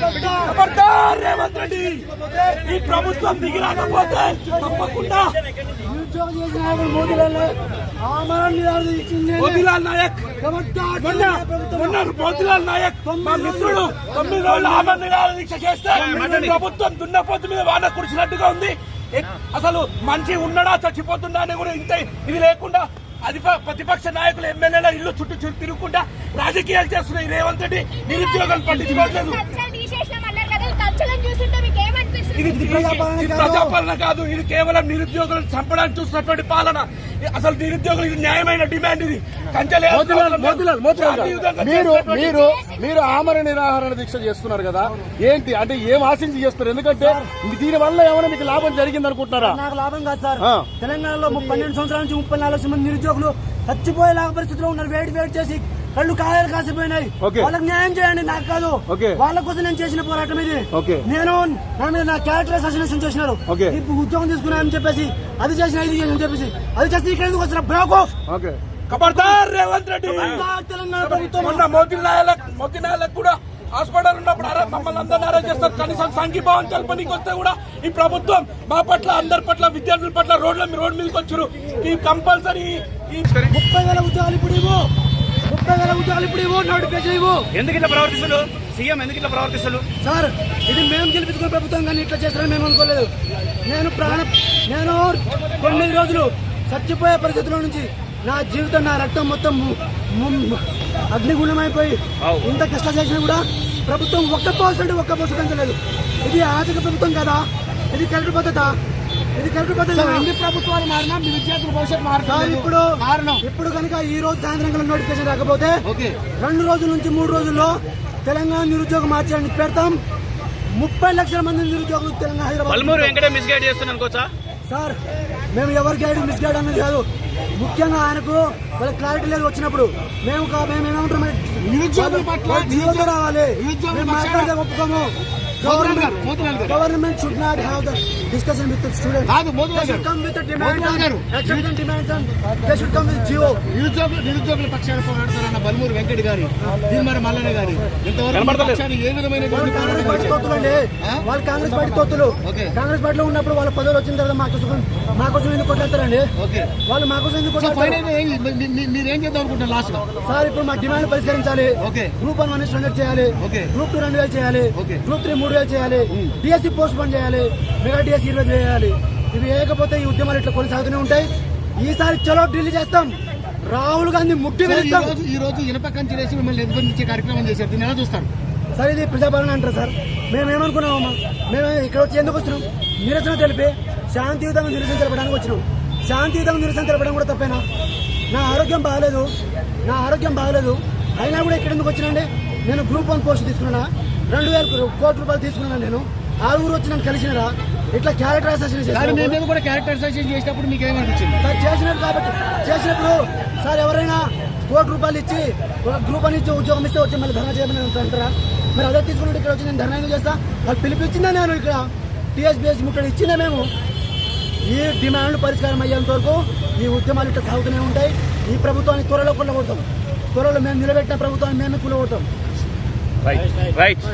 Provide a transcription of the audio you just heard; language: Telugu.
ఖబర్దార్ రేవంత్ రెడ్డి ఈ ప్రభుత్వం దిగి రాకపోతే తప్పకుండా మోతీలాల్ నాయక్. మొన్న మోతీలాల్ నాయక్ మా మిత్రుడు తొమ్మిది రోజులు ఆమె నిరాహార దీక్ష చేస్తే ప్రభుత్వం దున్నపోతు మీద వాన కురిసినట్టుగా ఉంది. అసలు మనిషి ఉన్నాడా చచ్చిపోతుందా అని కూడా ఇంత ఇది లేకుండా అధిప ప్రతిపక్ష నాయకులు ఎమ్మెల్యేల ఇల్లు చుట్టూ చుట్టూ తిరుగుకుంటా రాజకీయాలు చేస్తున్నాయి రేవంత్ రెడ్డి నిరుద్యోగాలు పట్టించుకోవట్లేదు. ఇది ఇది ప్రజాపాలన కాదు. ఇది కేవలం నిరుద్యోగులను చంపడానికి చూసినటువంటి పాలన. అసలు నిరుద్యోగులు ఇది న్యాయమైన డిమాండ్ ఇది. మీరు మీరు మీరు ఆమర నిరాహరణ దీక్ష చేస్తున్నారు కదా. ఏంటి? అంటే ఏం ఆశించి చేస్తున్నారు? ఎందుకంటే దీని వల్ల ఏమైనా మీకు లాభం జరిగింది అనుకుంటున్నారా నాకు లాభం కాదు సార్. తెలంగాణలో పన్నెండు సంవత్సరాల నుంచి ముప్పై నాలుగు లక్షల మంది నిరుద్యోగులు చచ్చిపోయేలాగా పరిస్థితిలో ఉన్నారు. వెయిట్ వెయిట్ చేసి కళ్ళు కాయలు కాసిపోయినాయి. ఓకే. వాళ్ళకి న్యాయం చేయండి నాకు కాదు. ఓకే. వాళ్ళ కోసం నేను చేసిన పోరాటం ఇది. ఓకే. నేను నా మీద నా క్యారెక్టర్ అసాసినేషన్ చేసినారు. ఓకే. ఇప్పుడు ఉద్యోగం తీసుకున్నా అని చెప్పేసి అది చేసిన ఇది చేసిన చెప్పేసి అది చేస్తే ఇక్కడ ఎందుకు వచ్చిన బ్రేక్ ఆఫ్ ఓకే. ఖబర్దార్ రేవంత్ రెడ్డి. తెలంగాణ ప్రభుత్వం. మొన్న మోతీ నాయక్ మోతీ నాయక్ కూడా హాస్పిటల్ ఉన్నప్పుడు అరే మమ్మల్ని అందరినీ అరెస్ట్ చేస్తారు. కనీసం సంఘీభావం తెలపనికి వస్తే కూడా ఈ ప్రభుత్వం మా పట్ల అందరి పట్ల విద్యార్థుల పట్ల రోడ్ల మీద రోడ్ మీదకి వచ్చారు. ఈ కంపల్సరీ ఈ ముప్పై వేల ముప్పై వేల ఉద్యోగాలు ఇప్పుడు ఇవ్వు నోటిఫికేషన్ ఇవ్వు. ఎందుకు ఇట్లా ప్రవర్తిస్తులు? సీఎం ఎందుకు ఇట్లా ప్రవర్తిస్తులు? సార్ ఇది మేము గెలిపించుకున్న ప్రభుత్వం కానీ ఇట్లా చేస్తారని మేము అనుకోలేదు. నేను ప్రాణ నేను తొమ్మిది రోజులు చచ్చిపోయే పరిస్థితుల్లో నుంచి నా జీవితం నా రక్తం మొత్తం అగ్నిగుణమైపోయి ఇంత కష్టం చేసినా కూడా ప్రభుత్వం ఒక్క పర్సెంట్ ఒక్క పర్సెంట్ పెంచలేదు. ఇది ఆర్థిక ప్రభుత్వం కదా? ఇది కరెక్ట్ పద్ధత? ఇది కరెక్ట్ పద్ధతి ఎన్ని ప్రభుత్వాలు మారినా మీ విద్యార్థుల భవిష్యత్తు మారుతుంది. ఇప్పుడు కారణం ఇప్పుడు కనుక ఈ రోజు సాయంత్రం నోటిఫికేషన్ రాకపోతే రెండు రోజుల నుంచి మూడు రోజుల్లో తెలంగాణ నిరుద్యోగ మార్చాలని పెడతాం ముప్పై లక్షల మంది నిరుద్యోగులు తెలంగాణ హైదరాబాద్ పల్మూరు వెంకటే మిస్గైడ్ చేస్తున్నాను అనుకోవచ్చా సార్ మేము ఎవరి గైడ్ మిస్ గైడ్ అన్నది కాదు. ముఖ్యంగా ఆయనకు వాళ్ళ క్లారిటీ లేదు వచ్చినప్పుడు. మేము మేము ఏమంటాం నిరుద్యోగుల పట్ల రావాలి. మేము మాట్లాడితే ఒప్పుకోము. Government should not have the discussion with student come with demands demands and they should come with Jio నిరుద్యోగులు నిరుద్యోగుల పక్షాన పోరాడుతున్న బల్మూరు వెంకట్ గారి దీనిమర మల్లన్న గారి. ఇంతవరకు ఈ పక్షాన్ని ఏ విధమైన వాళ్ళు కాంగ్రెస్ పార్టీ అండి వాళ్ళు కాంగ్రెస్ పార్టీ తొత్తులు ఓకే. కాంగ్రెస్ పార్టీలో ఉన్నప్పుడు వాళ్ళ పదవులు వచ్చిన తర్వాత మా కోసం మా కోసం ఎందుకు కొట్లాడతారండి? ఓకే. వాళ్ళు మా కోసం ఎందుకు మీరేం చేద్దాం అనుకుంటారు లాస్ట్ సార్ ఇప్పుడు మా డిమాండ్ పరిష్కరించాలి. గ్రూప్ వన్ వన్ స్టాండర్డ్ చేయాలి. ఓకే. గ్రూప్ టూ రెండు వేలు చేయాలి. ఓకే. గ్రూప్ త్రీ మూడు వేలు చేయాలి డిఎస్సి పోస్ట్ పోన్ చేయాలి. మెగా డిఎస్సి ఇరవై వేలు చేయాలి ఇవి వేయకపోతే ఈ ఉద్యమాలు ఇట్లా కొనసాగుతూనే ఉంటాయి. ఈసారి చలో ఢిల్లీ చేస్తాం. రాహుల్ గాంధీ ముట్టి ఈ వెళ్తాం రోజు ఈ రోజు ఇనప కంచె వేసి మిమ్మల్ని ఎదుర్కొంచే కార్యక్రమం చేశారు. దీన్ని ఎలా చూస్తారు? సార్ ఇది ప్రజాపాలన అంటారు సార్. మేము ఏమనుకున్నామమ్మా మేము ఇక్కడ వచ్చి ఎందుకు వచ్చినాం నిరసన తెలిపి శాంతియుతంగా నిరసన తెలపడానికి వచ్చినాం. శాంతియుతంగా నిరసన తెలపడం కూడా తప్పేనా? నా ఆరోగ్యం బాగలేదు. నా ఆరోగ్యం బాగలేదు. అయినా కూడా ఇక్కడ ఎందుకు వచ్చినండి నేను గ్రూప్ వన్ పోస్ట్ తీసుకున్నా రెండు వేల కోట్ల రూపాయలు తీసుకున్నాను నేను. ఆరుగురు వచ్చి నన్ను కలిసినారా? ఇట్లా క్యారెక్టర్ అసోసియేషన్ కూడా క్యారెక్టర్ అసోసియేషన్ చేసినప్పుడు మీకు ఏమనిపించింది సార్ చేసినట్టు కాబట్టి చేసినప్పుడు సార్ ఎవరైనా కోటి రూపాయలు ఇచ్చి ఒక గ్రూప్ అని ఇచ్చి ఉద్యోగం ఇస్తే వచ్చి మళ్ళీ ధర్నా చేయమని అంటారా? మరి అదే తీసుకుని ఇక్కడ వచ్చి నేను ధర్నా ఎందుకు చేస్తా? వాళ్ళు పిలిపించిందా నేను ఇక్కడ? టీఎస్బీఎస్ ముట్టడి ఇచ్చిందా మేము? ఈ డిమాండ్లు పరిష్కారం అయ్యేంత వరకు ఈ ఉద్యమాలు ఇట్లా సాగుతూనే ఉంటాయి. ఈ ప్రభుత్వాన్ని త్వరలో కూలగొడతాం త్వరలో మేము నిలబెట్టిన ప్రభుత్వాన్ని మేమే కూలగొడతాం రైట్ రైట్